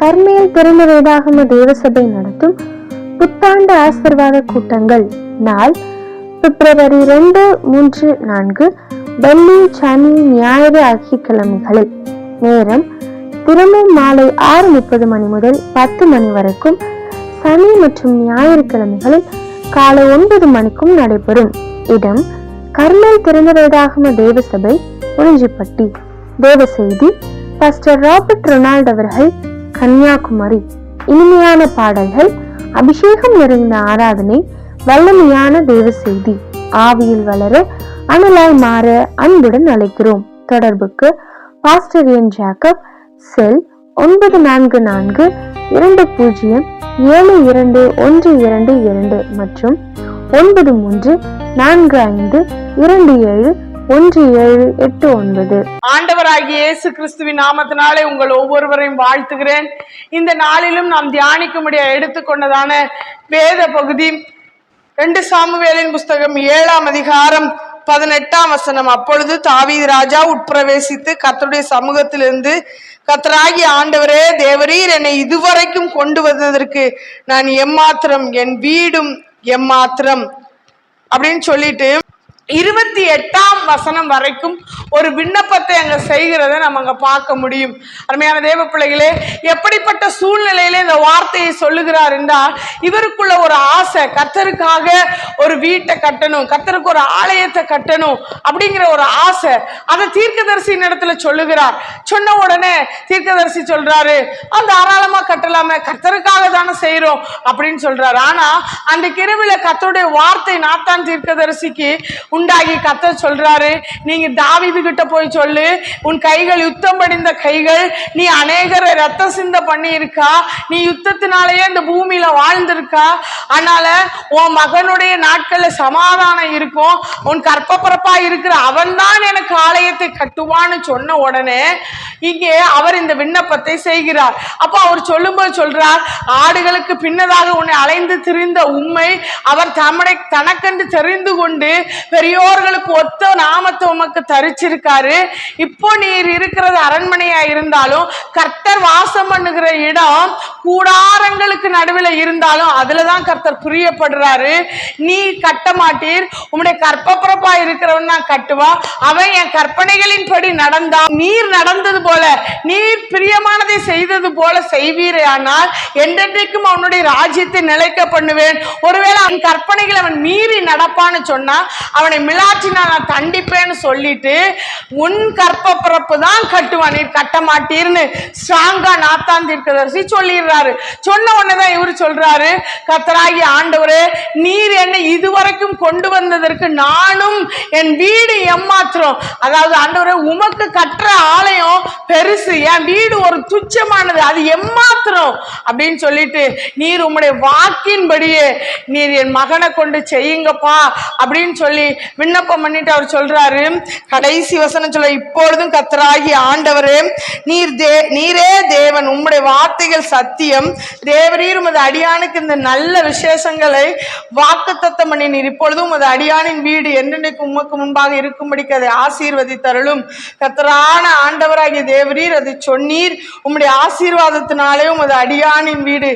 கர்மேல் திறந்த வேதாகம தேவசபை நடத்தும் புத்தாண்டு ஆசிர்வாத கூட்டங்கள். நாள் பிப்ரவரி ரெண்டு மூன்று நான்கு வெள்ளி சனி ஞாயிறு ஆகிய கிழமைகளில். நேரம் தினமும் மாலை ஆறு முப்பது மணி முதல் பத்து மணி வரைக்கும் சனி மற்றும் ஞாயிற்றுக்கிழமைகளில் காலை ஒன்பது மணிக்கும் நடைபெறும். இடம் கர்மல் திறந்த வேதாகம தேவசபை உறிஞ்சிப்பட்டி. தேவ செய்தி பாஸ்டர் ராபர்ட் ரொனால்ட் அவர்கள் கன்னியாகுமரி. இனிமையான பாடல்கள் அபிஷேகம் நிறைந்த ஆராதனை வல்லமையான தேவ செய்தி ஆவியில் வளர அனலாய் மாற அன்புடன் அழைக்கிறோம். தொடர்புக்கு பாஸ்டர் என் ஜாக்கப் செல் ஒன்பது நான்கு நான்கு இரண்டு பூஜ்ஜியம் ஏழு இரண்டு ஒன்று இரண்டு இரண்டு மற்றும் ஒன்பது மூன்று நான்கு ஐந்து இரண்டு ஏழு ஒன்று ஏழு எட்டு ஒன்பது. ஆண்டவராகிய இயேசு கிறிஸ்துவின் நாமத்தினாலே உங்கள் ஒவ்வொருவரையும் வாழ்த்துகிறேன். இந்த நாளிலும் நாம் தியானிக்கும்படியா எடுத்துக்கொண்டதான வேத பகுதி ரெண்டு சாமுவேலின் புஸ்தகம் ஏழாம் அதிகாரம் பதினெட்டாம் வசனம். அப்பொழுது தாவீது ராஜா உட்பிரவேசித்து கத்தருடைய சமூகத்திலிருந்து கத்தராகி ஆண்டவரே தேவரீர் என்னை இதுவரைக்கும் கொண்டு வந்ததற்கு நான் எம்மாத்திரம் என் வீடும் எம்மாத்திரம். அப்படின்னு சொல்லிட்டு இருபத்தி எட்டாம் வசனம் வரைக்கும் ஒரு விண்ணப்பத்தை அங்க செய்கிறத நம்ம அங்க பார்க்க முடியும். அருமையான தேவ பிள்ளைகளே எப்படிப்பட்ட சூழ்நிலையில இந்த வார்த்தையை சொல்லுகிறார் என்றால் இவருக்குள்ள ஒரு ஆசை கத்தருக்காக ஒரு வீட்டை கட்டணும் கத்தருக்கு ஒரு ஆலயத்தை கட்டணும் அப்படிங்கிற ஒரு ஆசை. அதை தீர்க்கதரிசி இடத்துல சொல்லுகிறார். சொன்ன உடனே தீர்க்கதரிசி சொல்றாரு அந்த தாராளமா கட்டலாமே கத்தருக்காக தானே செய்கிறோம் அப்படின்னு சொல்றாரு. ஆனா அந்த கிருவில கத்தருடைய வார்த்தை நாத்தான் தீர்க்கதரிசிக்கு உண்டாகி கத்த சொல்றாரு. நீங்க தாவிது கிட்ட போய் சொல்லு. உன் கைகள் யுத்தம் படிந்த கைகள். நீ அநேகரை ரத்த சிந்த பண்ணி இருக்கா நீ யுத்தத்தினாலேயே இந்த பூமியில வாழ்ந்திருக்கா. அதனால உன் மகனுடைய நாட்கள்ல சமாதானம் இருக்கும். உன் கற்பப்பரப்பா இருக்கிற அவன்தான் எனக்கு ஆலயத்தை கட்டுவான்னு சொன்ன உடனே இங்கே அவர் இந்த விண்ணப்பத்தை செய்கிறார். அப்போ அவர் சொல்லும்போது சொல்றார் ஆடுகளுக்கு பின்னதாக உன்னை அலைந்து திரிந்த உண்மை அவர் தம்மை தனக்கென்று தெரிந்து கொண்டு பெரியோர்களுக்கு ஒத்த நாமத்தை உமக்கு தரிச்சிருக்காரு. இப்போ நீர் இருக்கிறது அரண்மனையா இருந்தாலும் கர்த்தர் வாசம் பண்ணுகிற இடம் கூடாரங்களுக்கு நடுவில் இருந்தாலும் அதுலதான் கர்த்தர் பிரியப்படுறாரு. நீ கட்ட மாட்டீர் உம்முடைய கற்பப்பிறப்பா இருக்கிறவன் நான் கட்டுவான். அவன் என் கற்பனைகளின் படி நடந்தா நீர் நடந்தது போல. நீர் பிரியமானதை செய்தது போல செய்வீர். ஆனால் என்றென்றைக்கும் அவனுடைய ராஜ்யத்தை நிலைக்க பண்ணுவேன். ஒருவேளை அவன் கற்பனைகளை அவன் மீறி நடப்பான்னு சொன்னா அவனை மிளாற்றினா நான் தண்டிப்பேன்னு சொல்லிட்டு உன் கற்ப பிறப்பு தான் கட்டுவான். நீர் கட்ட மாட்டீர்னு ஸ்ட்ராங்கா நாத்தான் தீர்க்கதரிசி சொல்லிடுறாரு. சொன்ன உடனேதான் இவரு சொல்றாரு கத்தராகி ஆண்டவரே நீர் என்னை இதுவரைக்கும் கொண்டு வந்ததற்கு நானும் என் வீடு எம்மாத்திரம். அதாவது ஆண்டவரே உமக்கு கட்டுற ஆலயம் பெருசு. என் வீடு ஒரு துச்சமானது. அது எம்மாத்திரம்? அப்படின்னு சொல்லிட்டு நீர் உம்முடைய வாக்கின்படியே நீர் என் மகனை கொண்டு செய்யுங்கப்பா. அப்படின்னு சொல்லி விண்ணப்பம் பண்ணிட்டு அவர் சொல்றாரு. கடைசி வசனம் சொல்ல இப்பொழுதும் கத்தராகி ஆண்டவரே நீர் தே நீரே தேவன். உம்முடைய வார்த்தைகள் சத்தியம். தேவரீர் உமது அடியானுக்கு இந்த நல்ல விசேஷங்களை வாக்குத்தத்தம் பண்ணி நீர் இப்பொழுதும் உமது அடியானின் வீடு என்றென்றைக்கு உமக்கு முன்பாக இருக்கும்படிக்கு அதை ஆசீர்வதித்தருளும். கத்தரான ஆண்டவராகிய தேவரீர் அதை சொன்னீர். உம்முடைய ஆசீர்வாதத்தினாலே உமது அடியானின் வீடு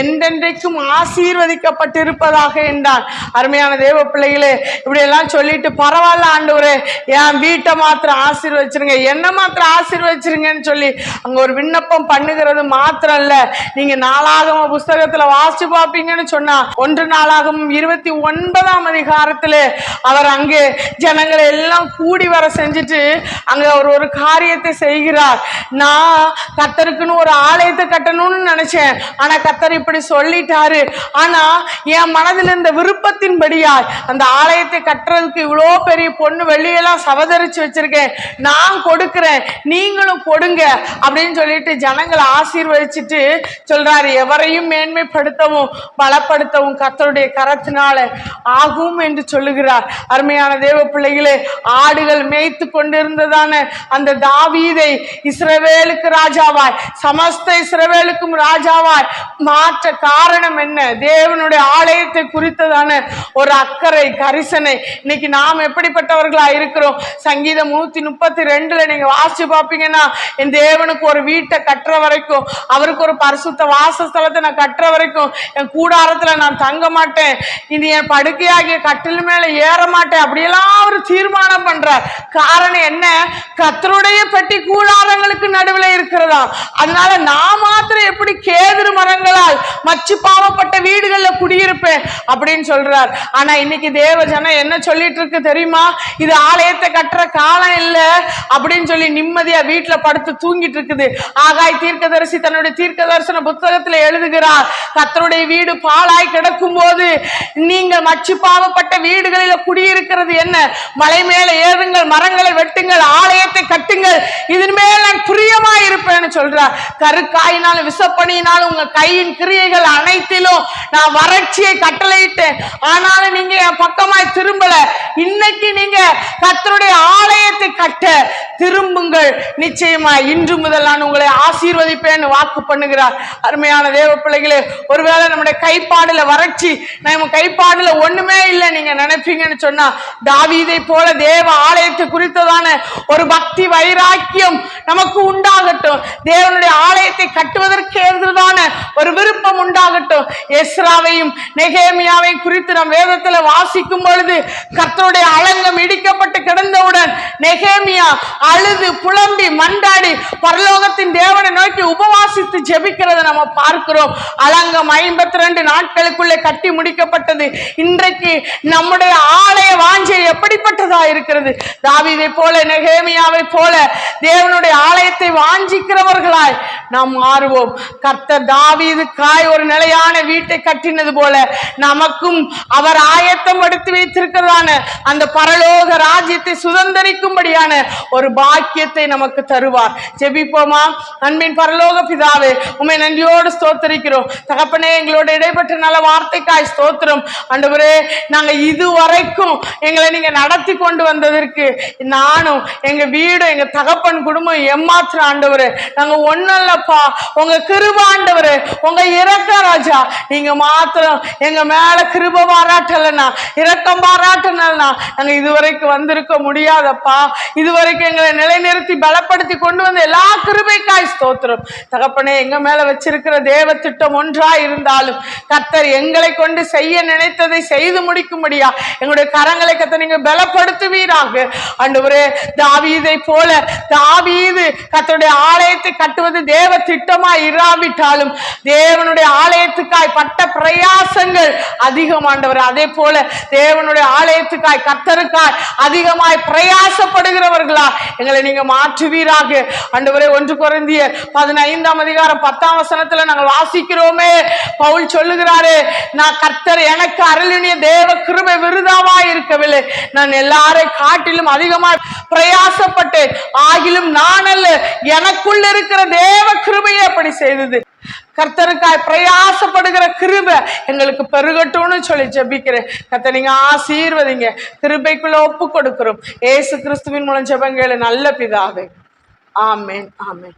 என்றென்றைக்கும் ஆசீர்வதிக்கப்பட்டிருப்பதாக என்றான் அருமையான தேவ பிள்ளைகளே இப்படி எல்லாம் சொல்லிட்டு பரவாயில்ல ஆண்டவரே என் வீட்டை மாத்திரம் ஆசீர்வச்சிருங்க. என்ன மாத்திரம் ஆசீர்வச்சிருங்கன்னு சொல்லி அங்க ஒரு விண்ணப்பம் பண்ணுகிறது மாத்திரம் இல்ல நீங்க நாளாகம புஸ்தகத்துல வாசிச்சு பார்ப்பீங்கன்னு சொன்னா ஒன்று நாளாகவும் இருபத்தி ஒன்பதாம் அதிகாரத்துல அவர் அங்கே ஜனங்களை எல்லாம் கூடி வர செஞ்சுட்டு அங்க அவர் ஒரு காரியத்தை செய்கிறார். நான் கத்தருக்குன்னு ஒரு ஆலயத்தை கட்டணும்னு நினைச்சேன். ஆனா கத்தர் இப்படி சொல்லிட்டாரு. ஆனா என் மனதில் இந்த விருப்பத்தின்படியாய் அந்த ஆலயத்தை கட்டுறதுக்கு இவ்வளோ பெரிய பொண்ணு வெள்ளியெல்லாம் சவதரிச்சு வச்சிருக்கேன். நான் கொடுக்குறேன். நீங்களும் கொடுங்க அப்படின்னு சொல்லிட்டு ஜனங்களை ஆசீர்வதிச்சுட்டு சொல்றாரு. எவரையும் மேன்மைப்படுத்தவும் பலப்படுத்தவும் கத்தருடைய கரத்தினால ஆகும் என்று சொல்லுகிறார். அருமையான தேவ பிள்ளைகளே ஆடுகள் மேய்த்து கொண்டிருந்ததான அந்த தாவீதை இஸ்ரவேலுக்கு ராஜாவாய். சமஸ்த இஸ்ரவேலுக்கும் ராஜாவாய். மாற்ற காரணம் என்ன? தேவனுடைய ஆலயத்தை குறித்ததான ஒரு அக்கறை கரிசனை. இன்னைக்கு நாம் எப்படிப்பட்டவர்களா இருக்கிறோம்? சங்கீதம் நூத்தி முப்பத்தி ரெண்டுல நீங்க வாசிச்சு பார்ப்பீங்கன்னா என் தேவனுக்கு ஒரு வீட்டை கட்டுற வரைக்கும் அவருக்கு ஒரு பரிசுத்த வாசஸ்தலத்தை நான் கட்டுற வரைக்கும் என் கூடாரத்துல நான் தங்க மாட்டேன். இனி என் படுக்கையாகிய கட்டில் மேல ஏற மாட்டேன். அப்படியெல்லாம் அவர் தீர்மானம் பண்றார். காரணம் என்ன? கத்தருடைய பெட்டி கூடாரங்களுக்கு நடுவில் இருக்கிறதா? அதனால நான் மாத்திரம் எப்படி கேதுரு மரங்களால் மச்சு பாவப்பட்ட வீடுகளில் குடியிருப்பேன் அப்படின்னு சொல்றார். ஆனா இன்னைக்கு தேவ ஜனம் என்ன சொல்லிட்டு இருக்கு தெரியுமா? இது ஆலயத்தை கட்டுற காலம் இல்லை அப்படின்னு சொல்லி நிம்மதியா வீட்டில் படுத்து தூங்கிட்டு இருக்குது. ஆகாய் தீர்க்கதரிசி தன்னுடைய தீர்க்க தரிசன புத்தகத்துல எழுதுகிறார். கத்தருடைய வீடு பாழாய் கிடக்கும் போது நீங்கள் மச்சு பாவப்பட்ட வீடுகளில் குடியிருக்கிறது என்ன? மலை மேல ஏறுங்கள் மரங்களை வெட்டுங்கள் ஆலயத்தை கட்டுங்கள். இதன் மேல் பிரியமா இருப்பேன்னு சொல்றார் கருக்காயினாலும் விசப்பணியினாலும் உங்க கையின் கிரியைகள் அனைத்திலும் நான் வறட்சியை கட்டளையிட்டேன். ஆனாலும் நீங்க என் பக்கமாய் திரும்பல. இன்னைக்கு நீங்க கத்தருடைய ஆலயத்தை கட்ட திரும்புங்கள். நிச்சயமா இன்று முதல் நான் உங்களை ஆசீர்வதிப்பேன்னு வாக்கு பண்ணுகிறார். அருமையான தேவ பிள்ளைகளே ஒருவேளை நம்முடைய கைப்பாடுல வறட்சி நம்ம கைப்பாடுல ஒண்ணுமே இல்லை நீங்க நினைப்பீங்கன்னு சொன்னா தாவீதை போல தேவ ஆலயத்தை குறித்ததான ஒரு பக்தி வைராக்கியம் நமக்கு உண்டாகட்டும். தேவனுடைய ஆலயத்தை கட்டுவதற்கு விருப்பம் எஸ்ராவையும் நெகேமியாவை குறித்து நம் வேதத்தில் வாசிக்கும் பொழுது கத்தருடைய அலங்கம் இடிக்கப்பட்டு கிடந்தவுடன் நெகேமியா அழுது புலம்பி மண்டாடி பரலோகத்தின் தேவனை நோக்கி உபவாசித்து ஜெபிக்கிறத நம்ம பார்க்கிறோம். அலங்கம் ஐம்பத்தி ரெண்டு நாட்களுக்குள்ளே கட்டி முடிக்கப்பட்டது. இன்றைக்கு நம்முடைய ஆலய வாஞ்சை எப்படிப்பட்டதா இருக்கிறது? தாவிதை போல நெகேமியாவை போல தேவனுடைய ஆலயத்தை வாஞ்சிக்கிறவர்களாய் நாம் மாறுவோம். கர்த்தர் தாவிதுக்காய் ஒரு நிலை நிலையான வீட்டை கட்டினது போல நமக்கும் அவர் ஆயத்தம் எடுத்து வைத்திருக்கிறதான அந்த பரலோக ராஜ்யத்தை சுதந்திரிக்கும்படியான ஒரு பாக்கியத்தை நமக்கு தருவார். ஜெபிப்போமா? அன்பின் பரலோக பிதாவே உண்மை நன்றியோடு ஸ்தோத்தரிக்கிறோம். தகப்பனே எங்களோட இடைப்பட்ட நல்ல வார்த்தைக்காய் ஸ்தோத்திரம். அண்டவரே நாங்க இதுவரைக்கும் எங்களை நீங்க நடத்தி கொண்டு வந்ததற்கு நானும் எங்க வீடும் எங்க தகப்பன் குடும்பம் ஏமாத்திர ஆண்டவரு நாங்க ஒண்ணும் இல்லப்பா உங்க கிருபாண்டவரு உங்க இரக்க ராஜா நீங்க மாத்திரம் எங்க மேல கிருப பாராட்டலனா இரக்கம் பாராட்டினா நாங்க இதுவரைக்கும் வந்திருக்க முடியாதப்பா. இதுவரைக்கும் எங்களை நிலைநிறுத்தி பலப்படுத்தி கொண்டு வந்த எல்லா கிருபைக்காய் ஸ்தோத்திரம். தகப்பனே எங்க மேல வச்சிருக்கிற தேவ திட்டம் ஒன்றா இருந்தாலும் கர்த்தர் எங்களை கொண்டு செய்ய நினைத்ததை செய்து முடிக்கும்படியா எங்களுடைய கரங்களை கத்த நீங்க பலப்படுத்துவீராக. ஆண்டவரே தாவீதை போல தாவீது கத்தருடைய ஆலயத்தை கட்டுவது தேவ திட்டமா இராவிட்டாலும் தேவனுடைய ஆலயத்துக்காய் பட்ட பிரயாசங்கள் அதிகம் ஆண்டவர் அதே போல தேவனுடைய ஆலயத்துக்காய் கர்த்தருக்காய் அதிகமாய் பிரயாசப்படுகிறவர்களா எங்களை நீங்க மாற்றுவீராக. ஆண்டவரே ஒன்று குறைந்திய பதினைந்தாம் அதிகாரம் பத்தாம் வசனத்துல நாங்கள் வாசிக்கிறோமே. பவுல் சொல்லுகிறாரு நான் கர்த்தர் எனக்கு அருளினிய தேவ கிருபை விருதாவா இருக்கவில்லை. நான் எல்லாரை காட்டிலும் அதிகமாய் பிரயாசப்பட்டேன். ஆகிலும் நான் அல்ல எனக்குள்ள இருக்கிற தேவ கிருபையை அப்படி செய்தது. கர்த்தருக்காய் பிரயாசப்படுகிற கிருபை எங்களுக்கு பெருகட்டும்னு சொல்லி ஜெபிக்கிறேன். கத்த நீங்க ஆசீர்வதிங்க. கிருபைக்குள்ள ஒப்பு கொடுக்கிறோம். ஏசு கிறிஸ்துவின் மூலம் ஜெபங்களை நல்ல பிதாவே. ஆமேன் ஆமேன்.